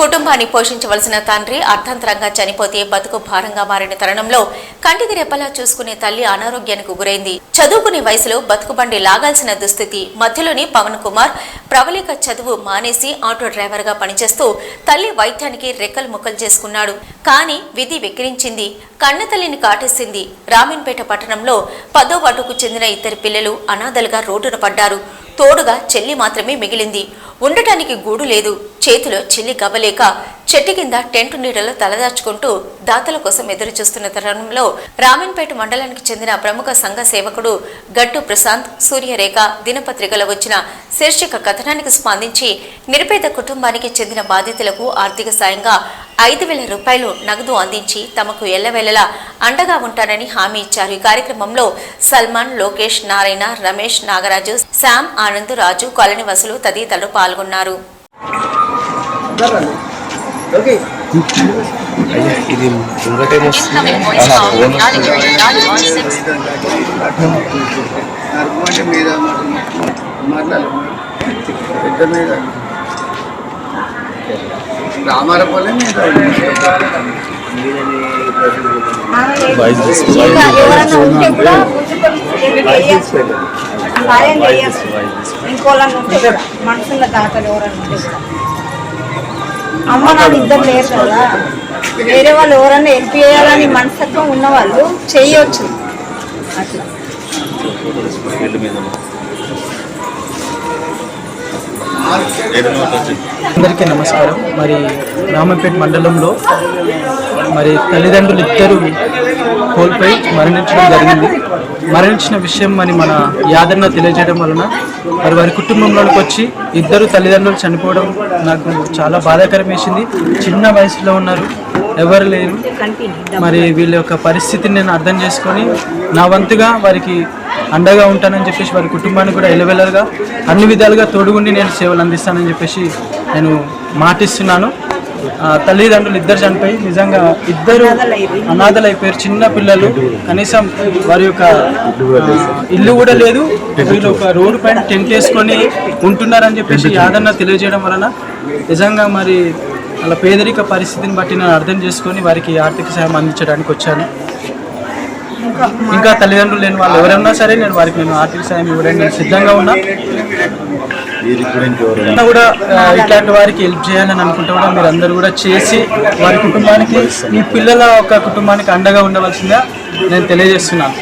కుటుంబాన్ని పోషించవలసిన తండ్రి అర్థంతరంగా చనిపోతే బతుకు భారంగా మారిన తరుణంలో కంటికి రెప్పలా చూసుకునే తల్లి అనారోగ్యానికి గురైంది. చదువుకునే వయసులో బతుకుబండి లాగాల్సిన దుస్థితి మధ్యలోనే పవన్ కుమార్ ప్రవళిక చదువు మానేసి ఆటో డ్రైవర్గా పనిచేస్తూ తల్లి వైద్యానికి రెక్కలు ముక్కలు చేసుకున్నాడు. కానీ విధి వెక్కిరించింది కన్న తల్లిని కాటేసింది. రామీన్పేట పట్టణంలో పదో వాటుకు చెందిన ఇద్దరు పిల్లలు అనాథలుగా రోడ్డున పడ్డారు. తోడుగా చెల్లి మాత్రమే మిగిలింది. ఉండటానికి గూడు లేదు. చేతిలో చెల్లి గవ్వలేక చెట్టు కింద టెంటు నీడలో తలదాచుకుంటూ దాతల కోసం ఎదురు చూస్తున్న తరుణంలో రామన్పేట మండలానికి చెందిన ప్రముఖ సంఘ సేవకుడు గట్టు ప్రశాంత్ సూర్యరేఖ దినపత్రికలో వచ్చిన శీర్షిక కథనానికి స్పందించి నిరుపేద కుటుంబానికి చెందిన బాధితులకు ఆర్థిక సాయంగా ఐదు వేల రూపాయలు నగదు అందించి తమకు ఎల్లవేళలా అండగా ఉంటానని హామీ ఇచ్చారు. ఈ కార్యక్రమంలో సల్మాన్ లోకేష్ నారాయణ రమేష్ నాగరాజు శామ్ ఆనంద్ రాజు కాలనీవాసులు తదితరులు పాల్గొన్నారు. మీద. ఎవరైనా ఉంటే కూడా ముందుకొని చెయ్యొచ్చు. సాయం చేయొచ్చు. ఇంకోళ్ళని ఉంటే కూడా కూడా. అమ్మ నాన్న ఇద్దరు లేరు కదా. వేరే వాళ్ళు ఎవరైనా హెల్ప్ చేయాలని మనస్తత్వం ఉన్న వాళ్ళు చేయొచ్చు. అట్లా. అందరికీ నమస్కారం. మరి రామపేట మండలంలో మరి తల్లిదండ్రులు ఇద్దరు కోల్పోయి మరణించడం జరిగింది. మరణించిన విషయం మరి మన యాదన్న తెలియజేయడం వలన మరి వారి కుటుంబంలోకి వచ్చి ఇద్దరు తల్లిదండ్రులు చనిపోవడం నాకు చాలా బాధాకరం వేసింది. చిన్న వయసులో ఉన్నారు ఎవరు లేరు. మరి వీళ్ళ యొక్క పరిస్థితిని నేను అర్థం చేసుకొని నా వంతుగా వారికి అండగా ఉంటానని చెప్పేసి వారి కుటుంబానికి కూడా ఎలవెలగా అన్ని విధాలుగా తోడుగుండి నేను సేవలు అందిస్తానని చెప్పేసి నేను మాటిస్తున్నాను. తల్లిదండ్రులు ఇద్దరు చనిపోయి నిజంగా ఇద్దరు అనాథలు అయిపోయారు చిన్న పిల్లలు కనీసం వారి యొక్క ఇల్లు కూడా లేదు. వీళ్ళు ఒక రోడ్డు పైన టెంట్ వేసుకొని ఉంటున్నారని చెప్పేసి యాదన్న తెలియజేయడం వలన నిజంగా మరి అలా పేదరిక పరిస్థితిని బట్టి నేను అర్థం చేసుకొని వారికి ఆర్థిక సాయం అందించడానికి వచ్చాను. ఇంకా తల్లిదండ్రులు లేని వాళ్ళు ఎవరైనా సరే నేను వారికి నేను ఆర్థిక సాయం ఇవ్వడానికి నేను సిద్ధంగా ఉన్నా. కూడా ఇట్లాంటి వారికి హెల్ప్ చేయాలని అనుకుంటే కూడా మీరు అందరూ కూడా చేసి వారి కుటుంబానికి మీ పిల్లల ఒక కుటుంబానికి అండగా ఉండవలసిందిగా నేను తెలియజేస్తున్నాను.